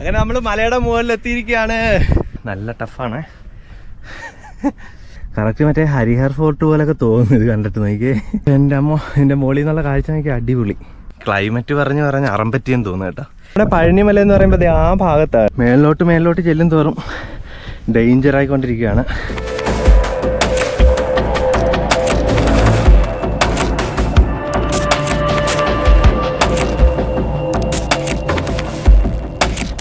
അങ്ങനെ നമ്മൾ മലയുടെ മുകളിൽ എത്തിയിരിക്കുകയാണ് നല്ല ടഫാണ്. കറക്റ്റ് മറ്റേ ഹരിഹർ ഫോർട്ട് പോലൊക്കെ തോന്നുന്നു ഇത് കണ്ടിട്ട് നോക്കി എന്റെ അമ്മ എന്റെ മുകളിൽ നിന്നുള്ള കാഴ്ച നോക്കി അടിപൊളി. ക്ലൈമറ്റ് പറഞ്ഞ് പറഞ്ഞ് അറം പറ്റിയെന്ന് തോന്നുന്നു കേട്ടോ. ഇവിടെ പഴനിമല എന്ന് പറയുമ്പോൾ ആ ഭാഗത്താണ്. മേളിലോട്ട് മേളിലോട്ട് ചെല്ലും തോറും ഡേഞ്ചർ ആയിക്കൊണ്ടിരിക്കുകയാണ്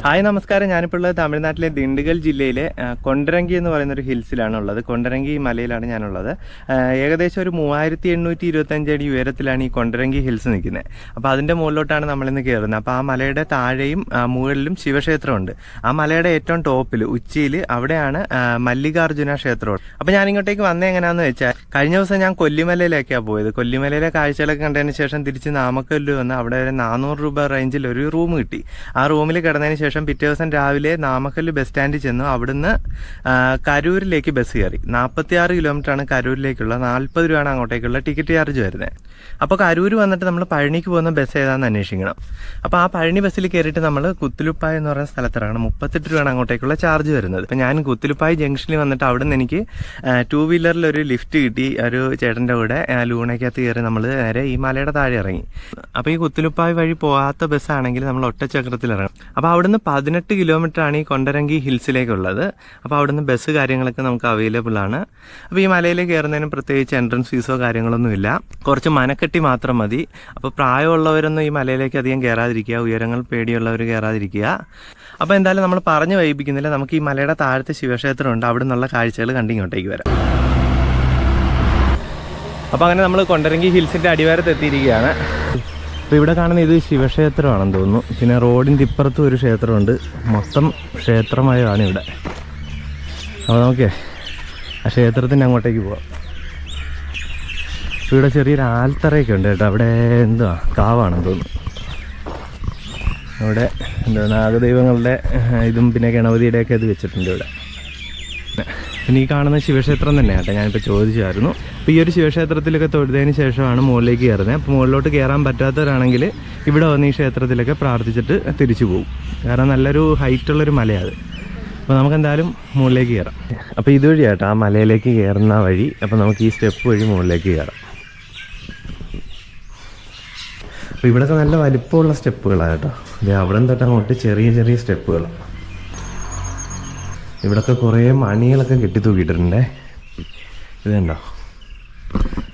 ഹായ് നമസ്കാരം. ഞാനിപ്പോൾ ഉള്ളത് തമിഴ്നാട്ടിലെ ദിണ്ടുഗൽ ജില്ലയിലെ കൊണ്ടരങ്കി എന്ന് പറയുന്ന ഒരു ഹിൽസിലാണ് ഉള്ളത് കൊണ്ടരങ്കി മലയിലാണ് ഞാനുള്ളത്. ഏകദേശം ഒരു മൂവായിരത്തി എണ്ണൂറ്റി ഇരുപത്തഞ്ച് അടി ഉയരത്തിലാണ് ഈ കൊണ്ടരങ്കി ഹിൽസ് നിൽക്കുന്നത് അപ്പോൾ അതിന്റെ മുകളിലോട്ടാണ് നമ്മളിന്ന് കയറുന്നത്. അപ്പോൾ ആ മലയുടെ താഴെയും മുകളിലും ശിവക്ഷേത്രമുണ്ട്. ആ മലയുടെ ഏറ്റവും ടോപ്പിൽ ഉച്ചിയിൽ അവിടെയാണ് മല്ലികാർജുന ക്ഷേത്രം. അപ്പോൾ ഞാൻ ഇങ്ങോട്ടേക്ക് വന്നത് എങ്ങനെയാണെന്ന് വെച്ചാൽ കഴിഞ്ഞ ദിവസം ഞാൻ കൊല്ലിമലയിലേക്കാണ് പോയത്. കൊല്ലിമലയിലെ കാഴ്ചകളൊക്കെ കണ്ടതിന് ശേഷം തിരിച്ച് നാമക്കല്ലു വന്ന് അവിടെ ഒരു നാനൂറ് രൂപ റേഞ്ചിൽ ഒരു റൂം കിട്ടി. ആ റൂമിൽ കിടന്നതിന് ശേഷം പിറ്റേ ദിവസം രാവിലെ നാമക്കല്ല് ബസ് സ്റ്റാൻഡിൽ ചെന്നു. അവിടുന്ന് കരൂരിലേക്ക് ബസ് കയറി. നാൽപ്പത്തി ആറ് കിലോമീറ്ററാണ് കരൂരിലേക്കുള്ള. നാൽപ്പത് രൂപയാണ് അങ്ങോട്ടേക്കുള്ള ടിക്കറ്റ് ചാർജ് വരുന്നത്. അപ്പോൾ കരൂർ വന്നിട്ട് നമ്മൾ പഴനിക്ക് പോകുന്ന ബസ് ഏതാണെന്ന് അന്വേഷിക്കണം. അപ്പോൾ ആ പഴനി ബസ്സിൽ കയറിയിട്ട് നമ്മൾ കുത്തിലുപ്പായ എന്ന് പറയുന്ന സ്ഥലത്തിറങ്ങണം. മുപ്പത്തെട്ട് രൂപയാണ് അങ്ങോട്ടേക്കുള്ള ചാർജ് വരുന്നത്. അപ്പോൾ ഞാൻ കുത്തിലുപ്പായ ജംഗ്ഷനിൽ വന്നിട്ട് അവിടെ നിന്ന് എനിക്ക് ടൂ വീലറിൽ ഒരു ലിഫ്റ്റ് കിട്ടി ഒരു ചേട്ടന്റെ കൂടെ. ലൂണയ്ക്കകത്ത് കയറി നമ്മൾ നേരെ ഈ മലയുടെ താഴെ ഇറങ്ങി. അപ്പോൾ ഈ കുത്തിലുപ്പായ വഴി പോകാത്ത ബസ്സാണെങ്കിൽ നമ്മൾ ഒറ്റച്ചക്രത്തിൽ ഇറങ്ങും അപ്പോൾ അവിടുന്ന് പതിനെട്ട് കിലോമീറ്റർ ആണ് ഈ കൊണ്ടരങ്കി ഹിൽസിലേക്കുള്ളത്. അപ്പോൾ അവിടുന്ന് ബസ് കാര്യങ്ങളൊക്കെ നമുക്ക് അവൈലബിൾ ആണ്. അപ്പോൾ ഈ മലയിൽ കയറുന്നതിന് പ്രത്യേകിച്ച് എൻട്രൻസ് ഫീസോ കാര്യങ്ങളൊന്നുമില്ല കുറച്ച് മനക്കെട്ടി മാത്രം മതി. അപ്പോൾ പ്രായമുള്ളവരൊന്നും ഈ മലയിലേക്ക് അധികം കയറാതിരിക്കുക ഉയരങ്ങൾ പേടിയുള്ളവർ കയറാതിരിക്കുക അപ്പോൾ എന്തായാലും നമ്മൾ പറഞ്ഞു വൈപ്പിക്കുന്നില്ല നമുക്ക് ഈ മലയുടെ താഴത്തെ ശിവക്ഷേത്രമുണ്ട്. അവിടെ നിന്നുള്ള കാഴ്ചകൾ കണ്ടിങ്ങോട്ടേക്ക് വരാം. അപ്പോൾ അങ്ങനെ നമ്മൾ കൊണ്ടരങ്കി ഹിൽസിന്റെ അടിവാരത്ത് എത്തിയിരിക്കുകയാണ്. അപ്പോൾ ഇവിടെ കാണുന്ന ഇത് ശിവക്ഷേത്രമാണെന്ന് തോന്നുന്നു. പിന്നെ റോഡിന്റെ ഇപ്പുറത്തും ഒരു ക്ഷേത്രമുണ്ട്. മൊത്തം ക്ഷേത്രമയമാണ് ഇവിടെ. അപ്പോൾ നമുക്ക് ആ ക്ഷേത്രത്തിന്റെ അങ്ങോട്ടേക്ക് പോവാം. ഇവിടെ ചെറിയൊരു ആൽത്തറയൊക്കെ ഉണ്ട് കേട്ടോ. അവിടെ എന്തുവാ? കാവാണെന്ന് തോന്നുന്നു. അവിടെ എന്താ നാഗദൈവങ്ങളുടെ ഇതും പിന്നെ ഗണപതിയുടെയൊക്കെ ഇത് വെച്ചിട്ടുണ്ട് ഇവിടെ. പിന്നെ ഈ കാണുന്ന ശിവക്ഷേത്രം തന്നെയാണ് കേട്ടോ. ഞാനിപ്പോൾ ചോദിച്ചായിരുന്നു. അപ്പോൾ ഈ ഒരു ശിവക്ഷേത്രത്തിലൊക്കെ തൊഴുതതിന് ശേഷമാണ് മുകളിലേക്ക് കയറുന്നത്. അപ്പോൾ മുകളിലോട്ട് കയറാൻ പറ്റാത്തവരാണെങ്കിൽ ഇവിടെ വന്ന് ഈ ക്ഷേത്രത്തിലൊക്കെ പ്രാർത്ഥിച്ചിട്ട് തിരിച്ചു പോകും കാരണം നല്ലൊരു ഹൈറ്റുള്ളൊരു മലയാണ് അപ്പോൾ നമുക്ക് എന്തായാലും മുകളിലേക്ക് കയറാം. അപ്പോൾ ഇതുവഴി ആ മലയിലേക്ക് കയറുന്ന വഴി. അപ്പോൾ നമുക്ക് ഈ സ്റ്റെപ്പ് വഴി മുകളിലേക്ക് കയറാം. അപ്പോൾ ഇവിടെയൊക്കെ നല്ല വലിപ്പമുള്ള സ്റ്റെപ്പുകളാണ് കേട്ടോ. അവിടെ തൊട്ട് അങ്ങോട്ട് ചെറിയ ചെറിയ സ്റ്റെപ്പുകളാണ് ഇവിടൊക്കെ കുറേ മണികളൊക്കെ കെട്ടി തൂക്കിയിട്ടുണ്ടേ ഇത് കണ്ടോ?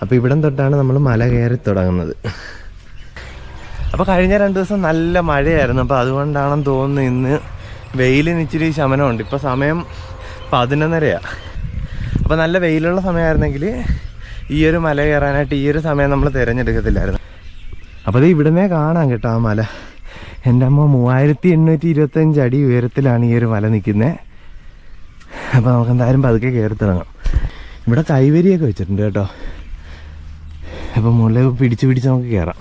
അപ്പോൾ ഇവിടം തൊട്ടാണ് നമ്മൾ മല കയറി തുടങ്ങുന്നത്. അപ്പോൾ കഴിഞ്ഞ രണ്ട് ദിവസം നല്ല മഴയായിരുന്നു. അപ്പോൾ അതുകൊണ്ടാണെന്ന് തോന്നുന്നു ഇന്ന് വെയിലിന് ഇച്ചിരി ശമനമുണ്ട്. ഇപ്പോൾ സമയം പതിനൊന്നരയാണ് അപ്പോൾ നല്ല വെയിലുള്ള സമയമായിരുന്നെങ്കിൽ ഈ ഒരു മല കയറാനായിട്ട് ഈ ഒരു സമയം നമ്മൾ തിരഞ്ഞെടുക്കത്തില്ലായിരുന്നു. അപ്പോൾ അത് ഇവിടുന്നേ കാണാം കേട്ടോ ആ മല. എന്റെ അമ്മ മൂവായിരത്തി എണ്ണൂറ്റി ഇരുപത്തഞ്ച് അടി ഉയരത്തിലാണ് ഈ ഒരു മല നിൽക്കുന്നത് അപ്പോൾ നമുക്ക് എന്തായാലും പതുക്കെ കയറി തുടങ്ങാം ഇവിടെ കൈവരിയൊക്കെ വെച്ചിട്ടുണ്ട് കേട്ടോ. അപ്പോൾ മുകളിൽ പിടിച്ച് പിടിച്ച് നമുക്ക് കയറാം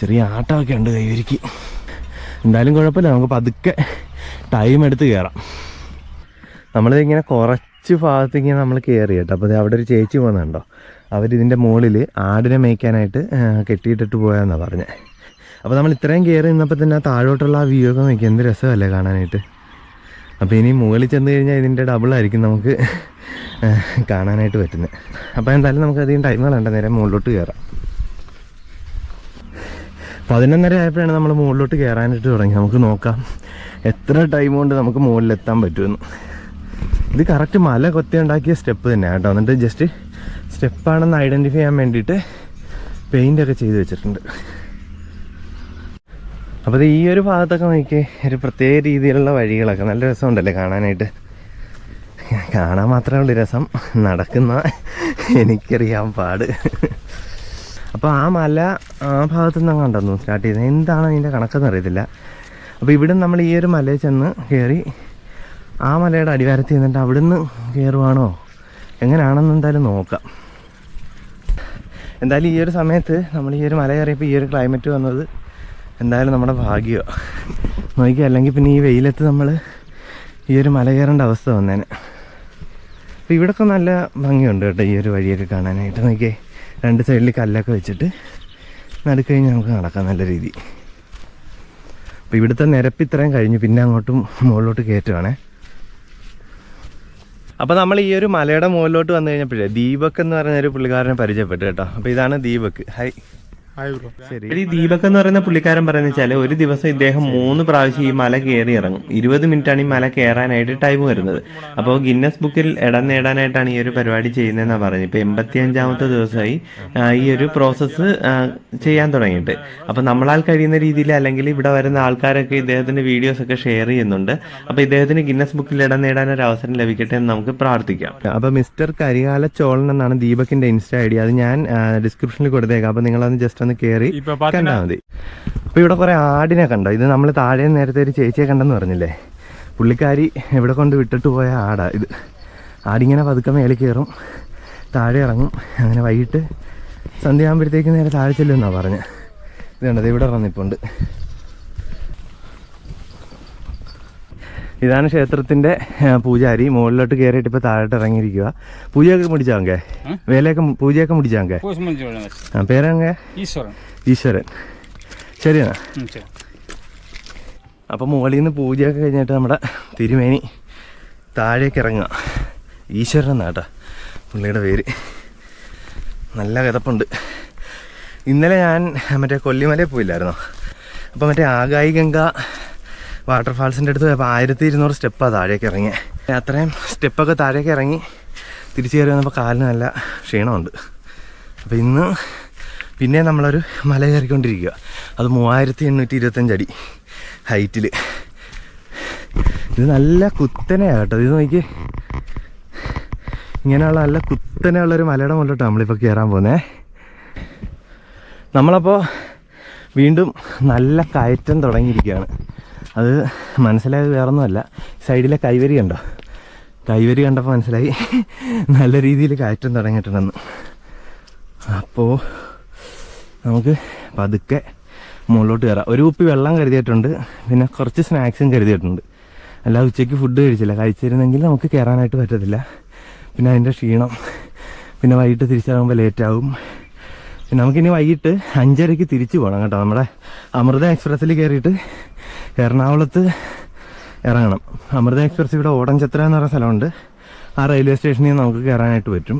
ചെറിയ ആട്ടമൊക്കെ ഉണ്ട് കൈവരിക്ക്. എന്തായാലും കുഴപ്പമില്ല നമുക്ക് പതുക്കെ ടൈം എടുത്ത് കയറാം നമ്മളിത് ഇങ്ങനെ കുറച്ച് ഭാഗത്ത് ഇങ്ങനെ നമ്മൾ കയറി കേട്ടോ. അപ്പോൾ അവിടെ ഒരു ചേച്ചി പോകുന്നുണ്ടോ അവരിതിന്റെ മുകളിൽ ആടിനെ മേയ്ക്കാനായിട്ട് കെട്ടിയിട്ടിട്ട് പോയാന്നാണ് പറഞ്ഞത് അപ്പോൾ നമ്മൾ ഇത്രയും കയറി നിന്നപ്പോൾ തന്നെ താഴോട്ടുള്ള ആ വ്യൂ ഒക്കെ നോക്കി എന്ത് രസമല്ലേ കാണാനായിട്ട്. അപ്പോൾ ഇനി മുകളിൽ ചെന്ന് കഴിഞ്ഞാൽ ഇതിന്റെ ഡബിളായിരിക്കും നമുക്ക് കാണാനായിട്ട് പറ്റുന്നത് അപ്പോൾ എന്തായാലും നമുക്ക് അധികം ടൈം കളണ്ട നേരെ മുകളിലോട്ട് കയറാം പതിനൊന്നര ആയപ്പോഴാണ് നമ്മൾ മുകളിലോട്ട് കയറാനായിട്ട് തുടങ്ങി നമുക്ക് നോക്കാം എത്ര ടൈം കൊണ്ട് നമുക്ക് മുകളിലെത്താൻ പറ്റുമെന്ന്. ഇത് കറക്റ്റ് മല കൊത്തി ഉണ്ടാക്കിയ സ്റ്റെപ്പ് തന്നെയാണ് കേട്ടോ. എന്നിട്ട് ജസ്റ്റ് സ്റ്റെപ്പാണെന്ന് ഐഡന്റിഫൈ ചെയ്യാൻ വേണ്ടിയിട്ട് പെയിന്റൊക്കെ ചെയ്ത് വെച്ചിട്ടുണ്ട്. അപ്പോൾ ഈ ഒരു ഭാഗത്തൊക്കെ നോക്കി ഒരു പ്രത്യേക രീതിയിലുള്ള വഴികളൊക്കെ നല്ല രസമുണ്ടല്ലേ കാണാനായിട്ട്. കാണാൻ മാത്രമേ ഉള്ളൂ രസം നടക്കുന്ന എനിക്കറിയാൻ പാട്. അപ്പോൾ ആ മല ആ ഭാഗത്തു നിന്നാണ് കണ്ടെന്നു സ്റ്റാർട്ട് ചെയ്തത് എന്താണ് അതിന്റെ കണക്കെന്ന് അറിയത്തില്ല. അപ്പോൾ ഇവിടെ നമ്മൾ ഈ ഒരു മലയിൽ ചെന്ന് കയറി ആ മലയുടെ അടിവാരത്തിൽ നിന്നിട്ട് അവിടുന്ന് കയറുവാണോ എങ്ങനെയാണെന്ന് എന്തായാലും നോക്കാം. എന്തായാലും ഈ ഒരു സമയത്ത് നമ്മൾ ഈ ഒരു മല കയറിയപ്പോൾ ഈ ഒരു ക്ലൈമറ്റ് വന്നത് എന്തായാലും നമ്മുടെ ഭാഗ്യമാണ് നോക്കിയാൽ അല്ലെങ്കിൽ പിന്നെ ഈ വെയിലത്ത് നമ്മൾ ഈ ഒരു മല കയറേണ്ട അവസ്ഥ വന്നേനെ. അപ്പോൾ ഇവിടെയൊക്കെ നല്ല ഭംഗിയുണ്ട് കേട്ടോ ഈ ഒരു വഴിയൊക്കെ കാണാനായിട്ട്. നോക്കിയേ രണ്ട് സൈഡിൽ കല്ലൊക്കെ വെച്ചിട്ട് നടുക്കഴിഞ്ഞ് നമുക്ക് നടക്കാം നല്ല രീതി. അപ്പോൾ ഇവിടുത്തെ നിരപ്പ് ഇത്രയും കഴിഞ്ഞു പിന്നെ അങ്ങോട്ടും മുകളിലോട്ട് കയറ്റുവാണേ. അപ്പോൾ നമ്മൾ ഈ ഒരു മലയുടെ മുകളിലോട്ട് വന്നു കഴിഞ്ഞപ്പോഴേ ദീപക് എന്ന് പറഞ്ഞ ഒരു പുള്ളിക്കാരനെ പരിചയപ്പെട്ടു കേട്ടോ. അപ്പോൾ ഇതാണ് ദീപക്. ഹൈ. ശരി. ഈ ദീപക് എന്ന് പറയുന്ന പുള്ളിക്കാരൻ പറയുന്ന വെച്ചാൽ ഒരു ദിവസം ഇദ്ദേഹം മൂന്ന് പ്രാവശ്യം ഈ മല കയറി ഇറങ്ങും. ഇരുപത് ആണ് ഈ മല കയറാനായിട്ട് ടൈം വരുന്നത്. അപ്പോൾ ഗിന്നസ് ബുക്കിൽ ഇടം നേടാനായിട്ടാണ് ഈ ഒരു പരിപാടി ചെയ്യുന്നതെന്നാണ് പറഞ്ഞത്. ഇപ്പൊ എൺപത്തി അഞ്ചാമത്തെ ദിവസമായി ഈ ഒരു പ്രോസസ്സ് ചെയ്യാൻ തുടങ്ങിയിട്ട്. അപ്പൊ നമ്മളാൽ കഴിയുന്ന രീതിയിൽ അല്ലെങ്കിൽ ഇവിടെ വരുന്ന ആൾക്കാരൊക്കെ ഇദ്ദേഹത്തിന്റെ വീഡിയോസ് ഒക്കെ ഷെയർ ചെയ്യുന്നുണ്ട്. അപ്പൊ ഇദ്ദേഹത്തിന് ഗിന്നസ് ബുക്കിൽ ഇടം നേടാൻ ഒരു അവസരം ലഭിക്കട്ടെ എന്ന് നമുക്ക് പ്രാർത്ഥിക്കാം. അപ്പൊ മിസ്റ്റർ കരികാല ചോളൻ എന്നാണ് ദീപക്കിന്റെ ഇൻസ്റ്റ ഐ ഡി അത് ഞാൻ ഡിസ്ക്രിപ്ഷനിൽ കൊടുത്തേക്കാം. അപ്പൊ നിങ്ങളൊന്ന് ജസ്റ്റ് ഒന്ന് കയറി കണ്ടാൽ മതി. അപ്പൊ ഇവിടെ കുറേ ആടിനെ കണ്ടോ? ഇത് നമ്മൾ താഴെ നേരത്തെ ഒരു ചേച്ചിയെ കണ്ടെന്ന് പറഞ്ഞില്ലേ? പുള്ളിക്കാരി എവിടെ കൊണ്ട് വിട്ടിട്ട് പോയ ആടാ ഇത്. ആടിങ്ങനെ പതുക്കെ മേളിൽ കയറും താഴെ ഇറങ്ങും അങ്ങനെ വൈകിട്ട് സന്ധ്യ ആകുമ്പോഴത്തേക്ക് നേരെ താഴെ ചെല്ലുന്നാ പറഞ്ഞത് ഇത് കണ്ടത് ഇവിടെ ഇറങ്ങിപ്പോണ്ട് ഇതാണ് ക്ഷേത്രത്തിന്റെ പൂജാരി മുകളിലോട്ട് കയറിയിട്ട് ഇപ്പൊ താഴോട്ട് ഇറങ്ങിയിരിക്കുക പൂജയൊക്കെ മുടിച്ചാങ്കേ? വേലയൊക്കെ പൂജയൊക്കെ മുടിച്ചാങ്കേ? പേരങ്ങേ? ഈശ്വരൻ. ഈശ്വരൻ. ശരിയെന്നാ. അപ്പോൾ മുകളിൽ നിന്ന് പൂജയൊക്കെ കഴിഞ്ഞിട്ട് നമ്മുടെ തിരുമേനി താഴേക്ക് ഇറങ്ങുക ഈശ്വരൻ എന്നാട്ടാ പുള്ളിയുടെ പേര്. നല്ല കിതപ്പുണ്ട് ഇന്നലെ ഞാൻ മറ്റേ കൊല്ലിമലയിൽ പോയില്ലായിരുന്നോ? അപ്പോൾ മറ്റേ ആകായി ഗംഗ വാട്ടർഫാൾസിന്റെ അടുത്ത് പോയപ്പോൾ ആയിരത്തി ഇരുന്നൂറ് സ്റ്റെപ്പാണ് താഴേക്ക് ഇറങ്ങിയത് അത്രയും സ്റ്റെപ്പൊക്കെ താഴേക്ക് ഇറങ്ങി തിരിച്ചു കയറി വന്നപ്പോൾ കാലിന് നല്ല ക്ഷീണമുണ്ട്. അപ്പോൾ ഇന്ന് പിന്നെ നമ്മളൊരു മല കയറിക്കൊണ്ടിരിക്കുക. അത് മൂവായിരത്തി എണ്ണൂറ്റി ഇരുപത്തഞ്ചടി ഹൈറ്റിൽ ഇത് നല്ല കുത്തനെയാണ് കേട്ടോ. ഇത് നോക്കി ഇങ്ങനെയുള്ള നല്ല കുത്തനെയുള്ളൊരു മലയുടെ മുകളിലോട്ട് നമ്മളിപ്പോൾ കയറാൻ പോകുന്നേ. നമ്മളപ്പോൾ വീണ്ടും നല്ല കയറ്റം തുടങ്ങിയിരിക്കുകയാണ്. അത് മനസ്സിലായത് വേറൊന്നുമല്ല. സൈഡിലെ കൈവരി കണ്ടോ? കൈവരി കണ്ടപ്പോൾ മനസ്സിലായി. നല്ല രീതിയിൽ കയറ്റം തുടങ്ങിയിട്ടുണ്ടെന്ന്. അപ്പോൾ നമുക്ക് പതുക്കെ മുകളിലോട്ട് കയറാം. ഒരു കുപ്പി വെള്ളം കരുതിയിട്ടുണ്ട്. പിന്നെ കുറച്ച് സ്നാക്സും കരുതിയിട്ടുണ്ട്. അല്ല ഉച്ചയ്ക്ക് ഫുഡ് കഴിച്ചില്ല. കഴിച്ചിരുന്നെങ്കിൽ നമുക്ക് കയറാനായിട്ട് പറ്റത്തില്ല. പിന്നെ അതിന്റെ ക്ഷീണം. പിന്നെ വൈകിട്ട് തിരിച്ചിറങ്ങുമ്പോൾ ലേറ്റാവും. പിന്നെ നമുക്കിനി വൈകിട്ട് അഞ്ചരയ്ക്ക് തിരിച്ചു പോകണം കേട്ടോ. നമ്മുടെ അമൃത എക്സ്പ്രസ്സിൽ കയറിയിട്ട് എറണാകുളത്ത് ഇറങ്ങണം. അമൃത എക്സ്പ്രസ് ഇവിടെ ഓടഞ്ചത്ര എന്ന് പറയുന്ന സ്ഥലമുണ്ട്. ആ റെയിൽവേ സ്റ്റേഷനിൽ നിന്ന് നമുക്ക് കയറാനായിട്ട് പറ്റും.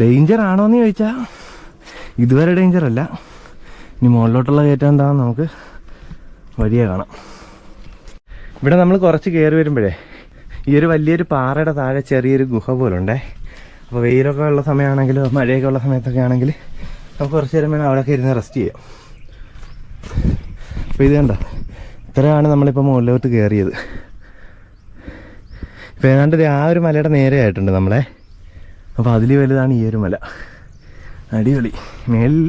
ഡേഞ്ചർ ആണോ എന്ന് ചോദിച്ചാൽ ഇതുവരെ ഡേഞ്ചർ അല്ല. ഇനി മുകളിലോട്ടുള്ള കയറ്റം എന്താണെന്ന് നമുക്ക് വഴിയെ കാണാം. ഇവിടെ നമ്മൾ കുറച്ച് കയറി വരുമ്പോഴേ ഈ ഒരു വലിയൊരു പാറയുടെ താഴെ ചെറിയൊരു ഗുഹ പോലുണ്ടേ. അപ്പോൾ വെയിലൊക്കെ ഉള്ള സമയമാണെങ്കിലും മഴയൊക്കെ ഉള്ള സമയത്തൊക്കെ ആണെങ്കിൽ നമുക്ക് കുറച്ച് നേരം വേണം അവിടെയൊക്കെ ഇരുന്ന് റെസ്റ്റ് ചെയ്യാം. അപ്പോൾ ഇത് കണ്ട. ഇത്രയാണ് നമ്മളിപ്പോൾ മുകളിലോട്ട് കയറിയത് ഇപ്പോൾ ഏതാണ്ട് ആ ഒരു മലയുടെ നേരെ ആയിട്ടുണ്ട് നമ്മളെ. അപ്പോൾ അതിൽ വലുതാണ് ഈ ഒരു മല. അടിപൊളി. മേലിൽ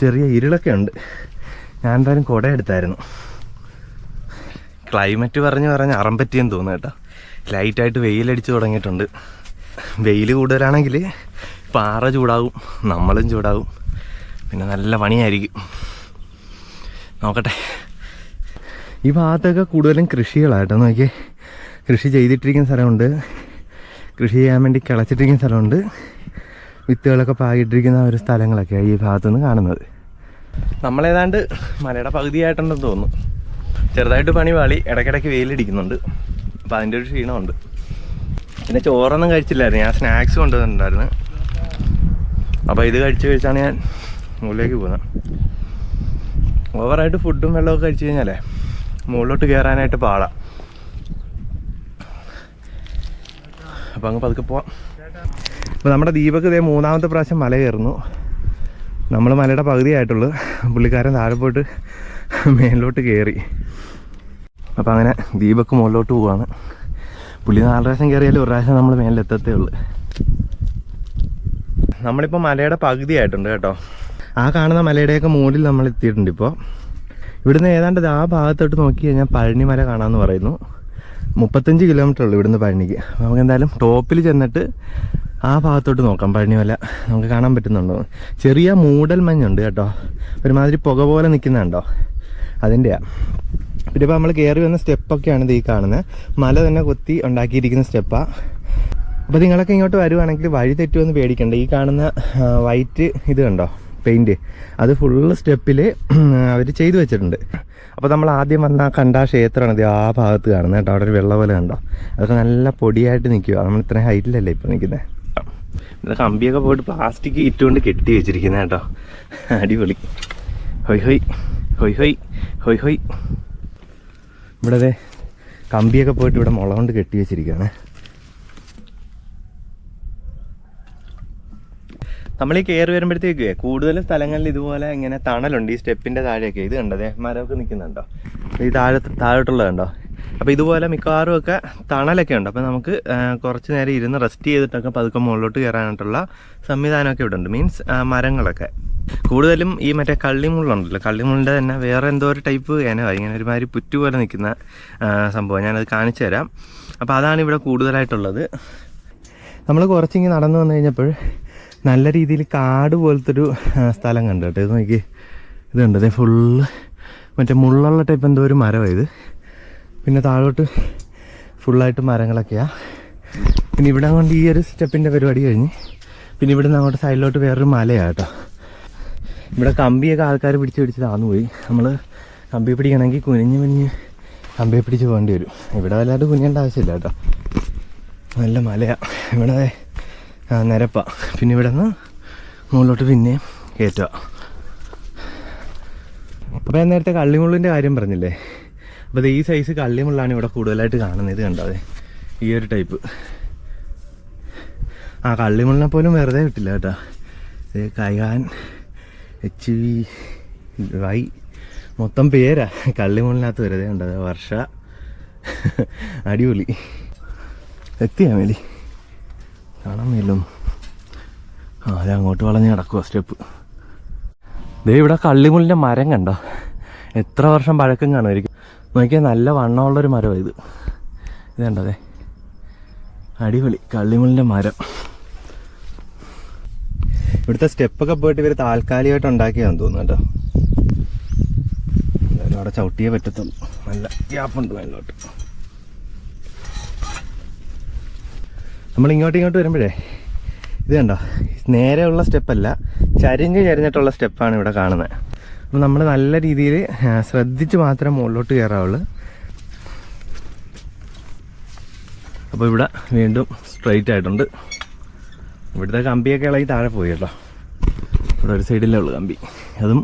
ചെറിയ ഇരുളൊക്കെ ഉണ്ട്. ഞാൻ എന്തായാലും കുട എടുത്തായിരുന്നു. ക്ലൈമറ്റ് പറഞ്ഞ് പറഞ്ഞ് അറം പറ്റിയെന്ന് തോന്നുന്നു കേട്ടോ. ലൈറ്റായിട്ട് വെയിലടിച്ച് തുടങ്ങിയിട്ടുണ്ട്. വെയിൽ കൂടുതലാണെങ്കിൽ പാറ ചൂടാവും നമ്മളും ചൂടാവും പിന്നെ നല്ല പണിയായിരിക്കും. നോക്കട്ടെ. ഈ ഭാഗത്തൊക്കെ കൂടുതലും കൃഷികളായിട്ടോ നോക്കിയേ. കൃഷി ചെയ്തിട്ടിരിക്കുന്ന സ്ഥലമുണ്ട്. കൃഷി ചെയ്യാൻ വേണ്ടി കിളച്ചിട്ടിരിക്കുന്ന സ്ഥലമുണ്ട്. വിത്തുകളൊക്കെ പാകിട്ടിരിക്കുന്ന ഒരു സ്ഥലങ്ങളൊക്കെയാണ് ഈ ഭാഗത്തുനിന്ന് കാണുന്നത്. നമ്മളേതാണ്ട് മലയുടെ പകുതിയായിട്ടുണ്ടെന്ന് തോന്നുന്നു. ചെറുതായിട്ട് പണി വാളി ഇടയ്ക്കിടയ്ക്ക് വെയിലടിക്കുന്നുണ്ട്. അപ്പം അതിന്റെ ഒരു ക്ഷീണമുണ്ട്. പിന്നെ ചോറൊന്നും കഴിച്ചില്ലായിരുന്നു. ഞാൻ സ്നാക്സ് കൊണ്ടുവന്നിട്ടുണ്ടായിരുന്നു. അപ്പോൾ ഇത് കഴിച്ച് കഴിച്ചാണ് ഞാൻ മുകളിലേക്ക് പോകുന്നത്. ഓവറായിട്ട് ഫുഡും വെള്ളമൊക്കെ കഴിച്ചു കഴിഞ്ഞാലേ മുകളിലോട്ട് കയറാനായിട്ട് പാടാം. അപ്പം അങ്ങ് പതുക്കെ പോവാം. അപ്പോൾ നമ്മുടെ ദീപക് ഇതേ മൂന്നാമത്തെ പ്രാവശ്യം മല കയറുന്നു. നമ്മൾ മലയുടെ പകുതിയായിട്ടുള്ളൂ. പുള്ളിക്കാരൻ താഴെ പോയിട്ട് മേലിലോട്ട് കയറി. അപ്പം അങ്ങനെ ദീപക്ക് മുകളിലോട്ട് പോവാണ്. പുള്ളി നാല് പ്രാവശ്യം കയറിയാലും ഒരു പ്രാവശ്യം നമ്മൾ മേലിലെത്തത്തേ ഉള്ളൂ. നമ്മളിപ്പോൾ മലയുടെ പകുതിയായിട്ടുണ്ട് കേട്ടോ. ആ കാണുന്ന മലയുടെയൊക്കെ മുകളിൽ നമ്മൾ എത്തിയിട്ടുണ്ട് ഇപ്പോൾ ഇവിടുന്ന് ഏതാണ്ട് ആ ഭാഗത്തോട്ട് നോക്കി കഴിഞ്ഞാൽ പഴനി മല കാണാമെന്ന് പറയുന്നു. മുപ്പത്തഞ്ച് കിലോമീറ്റർ ഉള്ളൂ ഇവിടുന്ന് പഴനിക്ക്. അപ്പോൾ നമുക്ക് എന്തായാലും ടോപ്പിൽ ചെന്നിട്ട് ആ ഭാഗത്തോട്ട് നോക്കാം പഴനിമല നമുക്ക് കാണാൻ പറ്റുന്നുണ്ടോ? ചെറിയ മൂടൽ മഞ്ഞുണ്ട് കേട്ടോ. ഒരുമാതിരി പുക പോലെ നിൽക്കുന്നുണ്ടോ? അതിന്റെയാണ് പിന്നെ ഇപ്പോൾ നമ്മൾ കയറി വന്ന സ്റ്റെപ്പൊക്കെയാണ് ഇത് ഈ കാണുന്നത്. മല തന്നെ കൊത്തി ഉണ്ടാക്കിയിരിക്കുന്ന സ്റ്റെപ്പാണ് അപ്പോൾ നിങ്ങളൊക്കെ ഇങ്ങോട്ട് വരുവാണെങ്കിൽ വഴി തെറ്റുമെന്ന് പേടിക്കണ്ട. ഈ കാണുന്ന വൈറ്റ് ഇത് കണ്ടോ? പെയിന്റ് അത് ഫുള്ള് സ്റ്റെപ്പിൽ അവർ ചെയ്തു വെച്ചിട്ടുണ്ട്. അപ്പോൾ നമ്മൾ ആദ്യം വന്ന കണ്ട ക്ഷേത്രമാണ് ഇത് ആ ഭാഗത്ത് കാണുന്നത് കേട്ടോ. അവിടെ ഒരു വെള്ള പോലെ കണ്ടോ? അതൊക്കെ നല്ല പൊടിയായിട്ട് നിൽക്കുക നമ്മൾ ഇത്രയും ഹൈറ്റിലല്ലേ ഇപ്പോൾ നിൽക്കുന്നത് ഇത് കമ്പിയൊക്കെ പോയിട്ട് പ്ലാസ്റ്റിക് ഇട്ടുകൊണ്ട് കെട്ടി വെച്ചിരിക്കുന്നത് കേട്ടോ. അടിപൊളി. ഹൊയ് ഹൊയ്. ഹൊയ് ഹൊയ്. ഹൊയ് ഹൊയ്. ഇവിടെ കമ്പിയൊക്കെ പോയിട്ട് ഇവിടെ മുള കൊണ്ട് കെട്ടി വെച്ചിരിക്കുകയാണ് നമ്മൾ ഈ കയറി വരുമ്പോഴത്തേക്ക് കൂടുതൽ സ്ഥലങ്ങളിൽ ഇതുപോലെ ഇങ്ങനെ തണലുണ്ട്. ഈ സ്റ്റെപ്പിന്റെ താഴെയൊക്കെ. ഇത് കണ്ടത് മരമൊക്കെ നിൽക്കുന്നുണ്ടോ? ഈ താഴെ താഴോട്ടുള്ളത് കണ്ടോ അപ്പോൾ ഇതുപോലെ മിക്കവാറും ഒക്കെ തണലൊക്കെ ഉണ്ട്. അപ്പോൾ നമുക്ക് കുറച്ചു നേരം ഇരുന്ന് റെസ്റ്റ് ചെയ്തിട്ടൊക്കെ പതുക്കെ മുകളിലോട്ട് കയറാനായിട്ടുള്ള സംവിധാനമൊക്കെ ഇവിടെ ഉണ്ട്. മീൻസ് മരങ്ങളൊക്കെ. കൂടുതലും ഈ മറ്റേ കള്ളിമുള്ളുണ്ടല്ലോ. കള്ളിമുള്ളിന്റെ തന്നെ വേറെ എന്തോ ഒരു ടൈപ്പ് ഇനമാണ് ഇങ്ങനെ ഒരുമാതിരി പുറ്റു പോലെ നിൽക്കുന്ന സംഭവം. ഞാനത് കാണിച്ചു തരാം. അപ്പോൾ അതാണ് ഇവിടെ കൂടുതലായിട്ടുള്ളത്. നമ്മൾ കുറച്ചിങ്ങനെ നടന്നു വന്നു കഴിഞ്ഞപ്പോൾ നല്ല രീതിയിൽ കാട് പോലത്തെ ഒരു സ്ഥലം കണ്ടു കേട്ടോ. ഇത് നോക്കി. ഇത് കണ്ടത് ഫുള്ള് മറ്റേ മുള്ളുള്ള ടൈപ്പ് എന്തോ ഒരു മരമാണ് ഇത്. പിന്നെ താഴോട്ട് ഫുള്ളായിട്ട് മരങ്ങളൊക്കെയാണ് പിന്നെ ഇവിടെ കൊണ്ട് ഈ ഒരു സ്റ്റെപ്പിന്റെ പരിപാടി കഴിഞ്ഞ് പിന്നെ ഇവിടുന്ന് അങ്ങോട്ട് സൈഡിലോട്ട് വേറൊരു മലയാണ് കേട്ടോ. ഇവിടെ കമ്പിയൊക്കെ ആൾക്കാർ പിടിച്ച് പിടിച്ച് താന്നു പോയി. നമ്മൾ കമ്പി പിടിക്കണമെങ്കിൽ കുനിഞ്ഞ് കുനിഞ്ഞ് കമ്പിയെ പിടിച്ച് പോകേണ്ടി വരും. ഇവിടെ വല്ലാതെ കുനിയേണ്ട ആവശ്യമില്ല കേട്ടോ. നല്ല മലയാണ് ഇവിടെ നിരപ്പ. പിന്നെ ഇവിടെ നിന്ന് മുകളിലോട്ട് പിന്നെയും കയറ്റുക അപ്പോൾ ഞാൻ നേരത്തെ കള്ളിമുള്ളിന്റെ കാര്യം പറഞ്ഞില്ലേ? അപ്പോൾ ഈ സൈസ് കള്ളിമുള്ളാണ് ഇവിടെ കൂടുതലായിട്ട് കാണുന്നത് ഇത് കണ്ടോ അതെ ഈ ഒരു ടൈപ്പ് ആ കള്ളിമുള്ളിനെ പോലും വെറുതെ കിട്ടില്ല കേട്ടോ. കൈകാൻ എച്ച് വി വൈ മൊത്തം പേരാ. കള്ളിമുള്ളിനകത്ത് വെറുതെ ഉണ്ടത് വർഷ. അടിപൊളി. എത്തിയാ മേലി കാണാൻ മേലൊന്നും ആ അങ്ങോട്ട് വളഞ്ഞ് കിടക്കുക സ്റ്റെപ്പ്. ദേ ഇവിടെ കള്ളിമുള്ളിന്റെ മരം കണ്ടോ? എത്ര വർഷം പഴക്കം കാണുമായിരിക്കും. നോക്കിയാൽ നല്ല വണ്ണമുള്ളൊരു മരമാണ് ഇത്. ഇത് കണ്ടതേ അടിപൊളി കള്ളിമുള്ളിന്റെ മരം. ഇവിടുത്തെ സ്റ്റെപ്പൊക്കെ പോയിട്ട് ഇവർ താൽക്കാലികമായിട്ട് ഉണ്ടാക്കിയതാന്ന് തോന്നുന്നു കേട്ടോ. എന്തായാലും അവിടെ ചവിട്ടിയേ പറ്റത്തുള്ളൂ. നല്ല ഗ്യാപ്പുണ്ട് മേലോട്ട് നമ്മൾ ഇങ്ങോട്ട് ഇങ്ങോട്ട് വരുമ്പോഴേ ഇത് കണ്ടോ? നേരെയുള്ള സ്റ്റെപ്പല്ല ചരിഞ്ഞ് ചരിഞ്ഞിട്ടുള്ള സ്റ്റെപ്പാണ് ഇവിടെ കാണുന്നത് അപ്പോൾ നമ്മൾ നല്ല രീതിയിൽ ശ്രദ്ധിച്ച് മാത്രം മുകളിലോട്ട് കയറാവുള്ളൂ അപ്പോൾ ഇവിടെ വീണ്ടും സ്ട്രെയിറ്റ് ആയിട്ടുണ്ട്. ഇവിടുത്തെ കമ്പിയൊക്കെ ഇളകി താഴെ പോയി കേട്ടോ. ഇവിടെ ഒരു സൈഡിലേ ഉള്ളു കമ്പി. അതും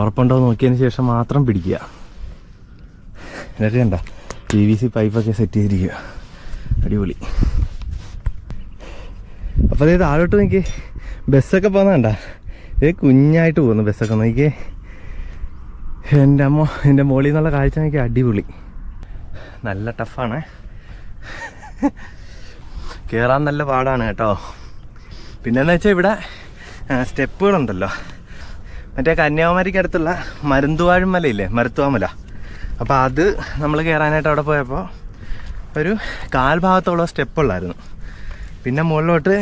ഉറപ്പുണ്ടോ നോക്കിയതിന് ശേഷം മാത്രം പിടിക്കുക. എന്നിട്ട് കണ്ട? പി വി സി പൈപ്പൊക്കെ സെറ്റ് ചെയ്തിരിക്കുക. അടിപൊളി. അപ്പോൾ ഇത് താഴോട്ട് നോക്കി ബസ്സൊക്കെ പോകുന്ന കണ്ട? ഇത് കുഞ്ഞായിട്ട് പോകുന്നു ബസ്സൊക്കെ നോക്കി എന്റെ അമ്മ എന്റെ മോളിൽ നിന്നുള്ള കാഴ്ച നോക്കി അടിപൊളി. നല്ല ടഫാണ്. കയറാൻ നല്ല പാടാണ് കേട്ടോ. പിന്നെന്ന് വെച്ചാൽ ഇവിടെ സ്റ്റെപ്പുകളുണ്ടല്ലോ. മറ്റേ കന്യാകുമാരിക്ക് അടുത്തുള്ള മരുന്തുവാഴും മലയില്ലേ മരുത്തുവാമല അപ്പോൾ അത് നമ്മൾ കയറാനായിട്ട് അവിടെ പോയപ്പോൾ ഒരു കാൽഭാഗത്തോളം സ്റ്റെപ്പുള്ളായിരുന്നു. പിന്നെ മുകളിലോട്ട്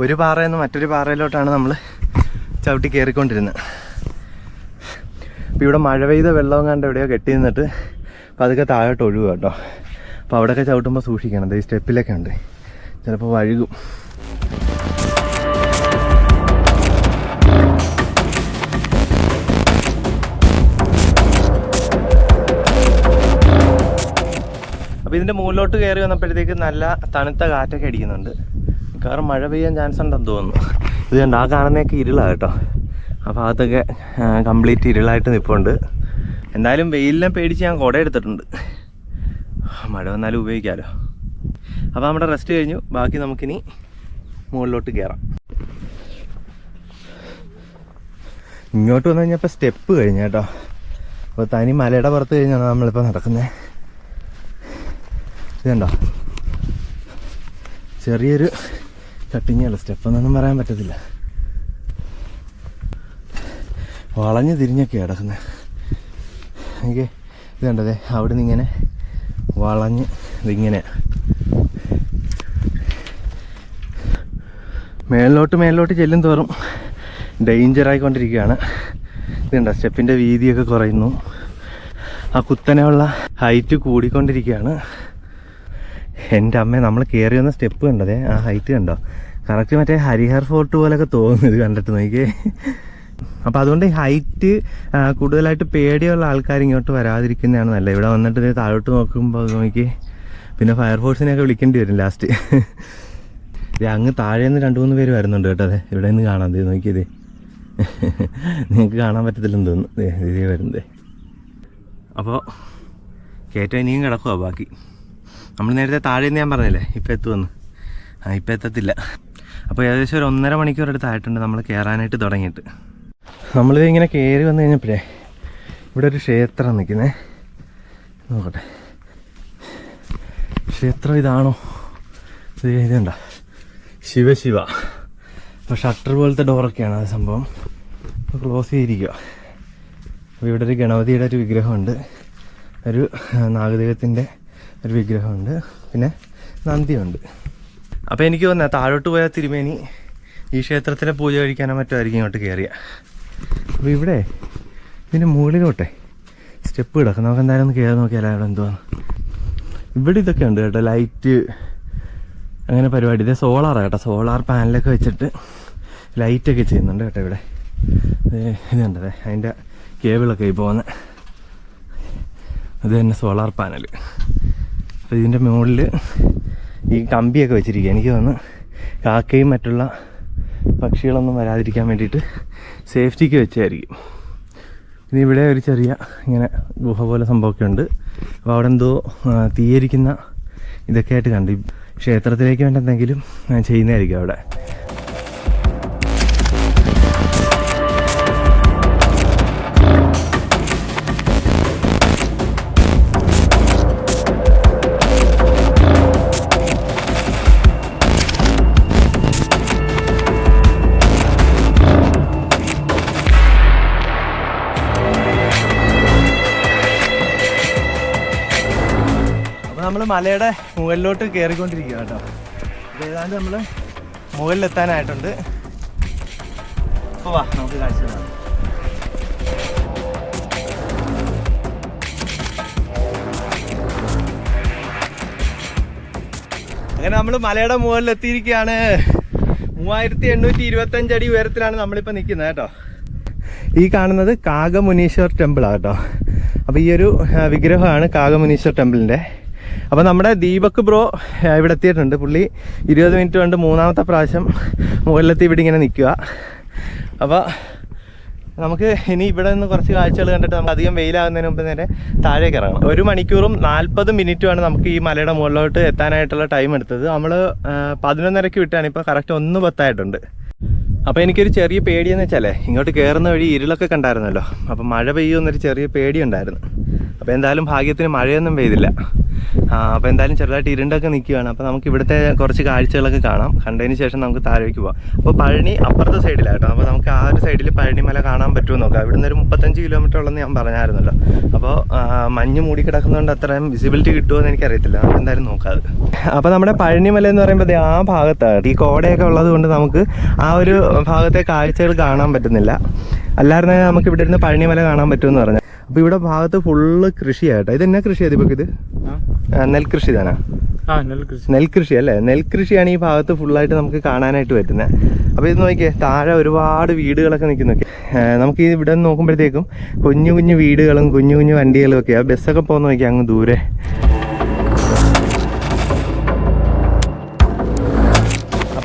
ഒരു പാറയിൽ നിന്ന് മറ്റൊരു പാറയിലോട്ടാണ് നമ്മൾ ചവിട്ടി കയറിക്കൊണ്ടിരുന്നത് അപ്പോൾ ഇവിടെ മഴ പെയ്ത വെള്ളവും കണ്ട് എവിടെയോ കെട്ടി നിന്നിട്ട് അപ്പോൾ അതൊക്കെ താഴോട്ട് ഒഴുകുക കേട്ടോ. അപ്പോൾ അവിടെയൊക്കെ ചവിട്ടുമ്പോൾ സൂക്ഷിക്കണം. ഈ സ്റ്റെപ്പിലൊക്കെ ഉണ്ട്. ചിലപ്പോൾ വഴുകും. ഇതിന്റെ മുകളിലോട്ട് കയറി വന്നപ്പോഴത്തേക്ക് നല്ല തണുത്ത കാറ്റൊക്കെ അടിക്കുന്നുണ്ട്. മിക്കവാറും മഴ പെയ്യാൻ ചാൻസ് ഉണ്ടെന്ന് തോന്നുന്നു. ഇത് കണ്ട് ആ കാണുന്നതൊക്കെ ഇരുളാണ് കേട്ടോ. ആ ഭാഗത്തൊക്കെ കംപ്ലീറ്റ് ഇരുളായിട്ട് നിൽപ്പുണ്ട് എന്തായാലും വെയിലിനെ പേടിച്ച് ഞാൻ കുട എടുത്തിട്ടുണ്ട്. മഴ വന്നാലും ഉപയോഗിക്കാമല്ലോ അപ്പോൾ നമ്മുടെ റെസ്റ്റ് കഴിഞ്ഞു. ബാക്കി നമുക്കിനി മുകളിലോട്ട് കയറാം. ഇങ്ങോട്ട് വന്നു കഴിഞ്ഞപ്പോൾ സ്റ്റെപ്പ് കഴിഞ്ഞു കേട്ടോ. അപ്പോൾ തനി മലയുടെ പുറത്ത് കഴിഞ്ഞാണ് നമ്മളിപ്പോൾ നടക്കുന്നത് ഇതുണ്ടോ? ചെറിയൊരു കട്ടിങ്ങല്ല സ്റ്റെപ്പ് എന്നൊന്നും പറയാൻ പറ്റത്തില്ല. വളഞ്ഞു തിരിഞ്ഞൊക്കെ കിടക്കുന്നത് എനിക്ക് ഇത് കണ്ടതേ അവിടെ നിന്ന് ഇങ്ങനെ വളഞ്ഞ് ഇതിങ്ങനെ. മേളിലോട്ട് മേളിലോട്ട് ചെല്ലും തോറും ഇതുണ്ട ഇതുണ്ടോ സ്റ്റെപ്പിന്റെ വീതിയൊക്കെ കുറയുന്നു. ആ കുത്തനെയുള്ള ഹൈറ്റ് കൂടിക്കൊണ്ടിരിക്കുകയാണ്. എന്റെ അമ്മ നമ്മൾ കയറി വന്ന സ്റ്റെപ്പ് കണ്ടതേ ആ ഹൈറ്റ് കണ്ടോ? കറക്റ്റ് മറ്റേ ഹരിഹർ ഫോർട്ട് പോലൊക്കെ തോന്നുന്നു ഇത് കണ്ടിട്ട് നോക്കിയേ. അപ്പോൾ അതുകൊണ്ട് ഈ ഹൈറ്റ് കൂടുതലായിട്ട് പേടിയുള്ള ആൾക്കാർ ഇങ്ങോട്ട് വരാതിരിക്കുന്നതാണ് നല്ലത്. ഇവിടെ വന്നിട്ട് താഴോട്ട് നോക്കുമ്പോൾ നോക്കി പിന്നെ ഫയർഫോഴ്സിനെയൊക്കെ വിളിക്കേണ്ടി വരും ലാസ്റ്റ് ഇത് അങ്ങ് താഴെ നിന്ന് രണ്ട് മൂന്ന് പേര് വരുന്നുണ്ട് കേട്ടോ അതെ ഇവിടെ നിന്ന് കാണാം ഇത് നോക്കിയത് നിങ്ങൾക്ക് കാണാൻ പറ്റത്തില്ലെന്ന് തോന്നുന്നു. ഇതേ വരുന്നത് അപ്പോൾ കയറ്റം ഇനിയും കിടക്കുക ബാക്കി. നമ്മൾ നേരത്തെ താഴെ നിന്ന് ഞാൻ പറഞ്ഞില്ലേ ഇപ്പം എത്തുമെന്ന്. ആ ഇപ്പം എത്തത്തില്ല. അപ്പോൾ ഏകദേശം ഒരു ഒന്നര മണിക്കൂർ അടുത്ത് ആയിട്ടുണ്ട് നമ്മൾ കയറാനായിട്ട് തുടങ്ങിയിട്ട്. നമ്മളിത് ഇങ്ങനെ കയറി വന്നു കഴിഞ്ഞപ്പോഴേ ഇവിടെ ഒരു ക്ഷേത്രം നിൽക്കുന്നേ. നോക്കട്ടെ. ക്ഷേത്രം ഇതാണോ? ഇത് ഇതുണ്ട ശിവശിവ അപ്പോൾ ഷട്ടർ പോലത്തെ ഡോറൊക്കെയാണ് ആ സംഭവം. ക്ലോസ് ചെയ്തിരിക്കുക അപ്പോൾ ഇവിടെ ഒരു ഗണപതിയുടെ ഒരു വിഗ്രഹമുണ്ട്. ഒരു നാഗദൈവത്തിന്റെ ഒരു വിഗ്രഹമുണ്ട്. പിന്നെ നന്ദിയുണ്ട്. അപ്പോൾ എനിക്ക് തോന്നുന്നത് താഴോട്ട് പോയാൽ തിരുമേനി ഈ ക്ഷേത്രത്തിലെ പൂജ കഴിക്കാനോ മറ്റോ ആയിരിക്കും ഇങ്ങോട്ട് കയറിയ അപ്പോൾ ഇവിടെ ഇതിന്റെ മുകളിലോട്ടെ സ്റ്റെപ്പ് കിടക്കും നമുക്ക് എന്തായാലും ഒന്ന് കയറി നോക്കിയാലോ അവിടെ എന്തുവാണ് ഇവിടെ ഇതൊക്കെ ഉണ്ട് കേട്ടോ. ലൈറ്റ് അങ്ങനെ പരിപാടി. ഇതേ സോളാറാണ് കേട്ടോ. സോളാർ പാനലൊക്കെ വെച്ചിട്ട് ലൈറ്റൊക്കെ ചെയ്യുന്നുണ്ട് കേട്ടോ ഇവിടെ. ദേ ഇതുണ്ടേ അതിന്റെ കേബിളൊക്കെ പോകുന്നത് അത് തന്നെ സോളാർ പാനൽ അപ്പോൾ ഇതിന്റെ മുകളിൽ ഈ കമ്പിയൊക്കെ വെച്ചിരിക്കുക എനിക്ക് തോന്നുന്നു കാക്കയും മറ്റുള്ള പക്ഷികളൊന്നും വരാതിരിക്കാൻ വേണ്ടിയിട്ട് സേഫ്റ്റിക്ക് വെച്ചായിരിക്കും പിന്നെ ഇവിടെ ഒരു ചെറിയ ഇങ്ങനെ ഗുഹ പോലെ സംഭവമൊക്കെ ഉണ്ട്. അപ്പോൾ അവിടെ എന്തോ തീയരിക്കുന്ന ഇതൊക്കെ ആയിട്ട് കണ്ടു. ക്ഷേത്രത്തിലേക്ക് വേണ്ട എന്തെങ്കിലും ചെയ്യുന്നതായിരിക്കും അവിടെ. നമ്മൾ മലയുടെ മുകളിലോട്ട് കയറിക്കൊണ്ടിരിക്കുക കേട്ടോ. ഏതാണ്ട് നമ്മൾ മുകളിലെത്താനായിട്ടുണ്ട്. അപ്പോൾ വാ നമുക്ക് കാഴ്ച അങ്ങനെ നമ്മൾ മലയുടെ മുകളിൽ എത്തിയിരിക്കുകയാണ് മൂവായിരത്തി എണ്ണൂറ്റി ഇരുപത്തഞ്ച് അടി ഉയരത്തിലാണ് നമ്മളിപ്പോൾ നിൽക്കുന്നത് കേട്ടോ. ഈ കാണുന്നത് കാഗമുനീശ്വർ ടെമ്പിളാണ് കേട്ടോ. അപ്പോൾ ഈ ഒരു വിഗ്രഹമാണ് കാഗമുനീശ്വർ ടെമ്പിളിന്റെ അപ്പോൾ നമ്മുടെ ദീപക് ബ്രോ ഇവിടെ എത്തിയിട്ടുണ്ട്. പുള്ളി ഇരുപത് മിനിറ്റ് കൊണ്ട് മൂന്നാമത്തെ പ്രാവശ്യം മുകളിലെത്തി ഇവിടെ ഇങ്ങനെ നിൽക്കുക. അപ്പോൾ നമുക്ക് ഇനി ഇവിടെ നിന്ന് കുറച്ച് കാഴ്ചകൾ കണ്ടിട്ട് നമുക്ക് അധികം വെയിലാകുന്നതിന് മുമ്പ് നേരെ താഴേക്ക് ഇറങ്ങണം. ഒരു മണിക്കൂറും നാൽപ്പത് മിനിറ്റുമാണ് നമുക്ക് ഈ മലയുടെ മുകളിലോട്ട് എത്താനായിട്ടുള്ള ടൈം എടുത്തത്. നമ്മൾ പതിനൊന്നരക്ക് വിട്ടാണ്. ഇപ്പോൾ കറക്റ്റ് ഒന്ന് പത്തായിട്ടുണ്ട്. അപ്പോൾ എനിക്കൊരു ചെറിയ പേടിയെന്ന് വെച്ചാലേ ഇങ്ങോട്ട് കയറുന്ന വഴി ഇരുളൊക്കെ കണ്ടായിരുന്നല്ലോ. അപ്പോൾ മഴ പെയ്യുമെന്നൊരു ചെറിയ പേടി ഉണ്ടായിരുന്നു അപ്പോൾ എന്തായാലും ഭാഗ്യത്തിന് മഴയൊന്നും പെയ്തില്ല. അപ്പം അപ്പോൾ എന്തായാലും ചെറുതായിട്ട് ഇരുണ്ടൊക്കെ നിൽക്കുകയാണ് അപ്പോൾ നമുക്ക് ഇവിടുത്തെ കുറച്ച് കാഴ്ചകളൊക്കെ കാണാം. കണ്ടതിന് ശേഷം നമുക്ക് താഴേക്ക് പോകാം അപ്പോൾ പഴനി അപ്പുറത്തെ സൈഡിലാണ് കേട്ടോ. അപ്പോൾ നമുക്ക് ആ ഒരു സൈഡിൽ പഴനി മല കാണാൻ പറ്റുമോ നോക്കാം. ഇവിടുന്ന് ഒരു മുപ്പത്തഞ്ച് കിലോമീറ്റർ ഉള്ളെന്ന് ഞാൻ പറഞ്ഞായിരുന്നല്ലോ. അപ്പോൾ മഞ്ഞ് മൂടി കിടക്കുന്നതുകൊണ്ട് അത്രയും വിസിബിലിറ്റി കിട്ടുമോ എന്ന് എനിക്കറിയത്തില്ല. നമുക്ക് എന്തായാലും നോക്കാം അപ്പോൾ നമ്മുടെ പഴനിമല എന്ന് പറയുമ്പോൾ ആ ഭാഗത്താണ്. ഈ കോടയൊക്കെ ഉള്ളത് കൊണ്ട് നമുക്ക് ആ ഒരു ഭാഗത്തെ കാഴ്ചകൾ കാണാൻ പറ്റുന്നില്ല. അല്ലായിരുന്നെങ്കിൽ നമുക്ക് ഇവിടെ ഇരുന്ന് പഴനിമല കാണാൻ പറ്റുമെന്ന് പറഞ്ഞു. അപ്പോൾ ഇവിടെ ഭാഗത്ത് ഫുള്ള് കൃഷിയാട്ടോ ഇത് എന്നാ കൃഷിയാണ് ഇപ്പോൾ ഇത്? നെൽകൃഷി തന്നെ നെൽകൃഷി. അല്ലേ? നെൽകൃഷിയാണ് ഈ ഭാഗത്ത് ഫുള്ളായിട്ട് നമുക്ക് കാണാനായിട്ട് പറ്റുന്നത് അപ്പോൾ ഇത് നോക്കിയേ താഴെ ഒരുപാട് വീടുകളൊക്കെ നിൽക്കുന്നു. നമുക്ക് ഈ ഇവിടെ നോക്കുമ്പോഴത്തേക്കും കുഞ്ഞു കുഞ്ഞു വീടുകളും കുഞ്ഞു കുഞ്ഞു വണ്ടികളും ഒക്കെ ആ ബസ്സൊക്കെ പോകുന്ന നോക്കിയാൽ അങ്ങ് ദൂരെ.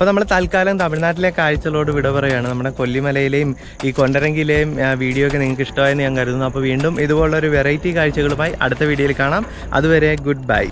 അപ്പോൾ നമ്മൾ തൽക്കാലം തമിഴ്നാട്ടിലെ കാഴ്ചകളോട് വിട പറയുകയാണ് നമ്മുടെ കൊല്ലിമലയിലെയും ഈ കൊണ്ടരങ്കിലെയും വീഡിയോ ഒക്കെ നിങ്ങൾക്ക് ഇഷ്ടമായെന്ന് ഞാൻ കരുതുന്നു. അപ്പോൾ വീണ്ടും ഇതുപോലുള്ള ഒരു വെറൈറ്റി കാഴ്ചകളുമായി അടുത്ത വീഡിയോയിൽ കാണാം. അതുവരെ ഗുഡ് ബൈ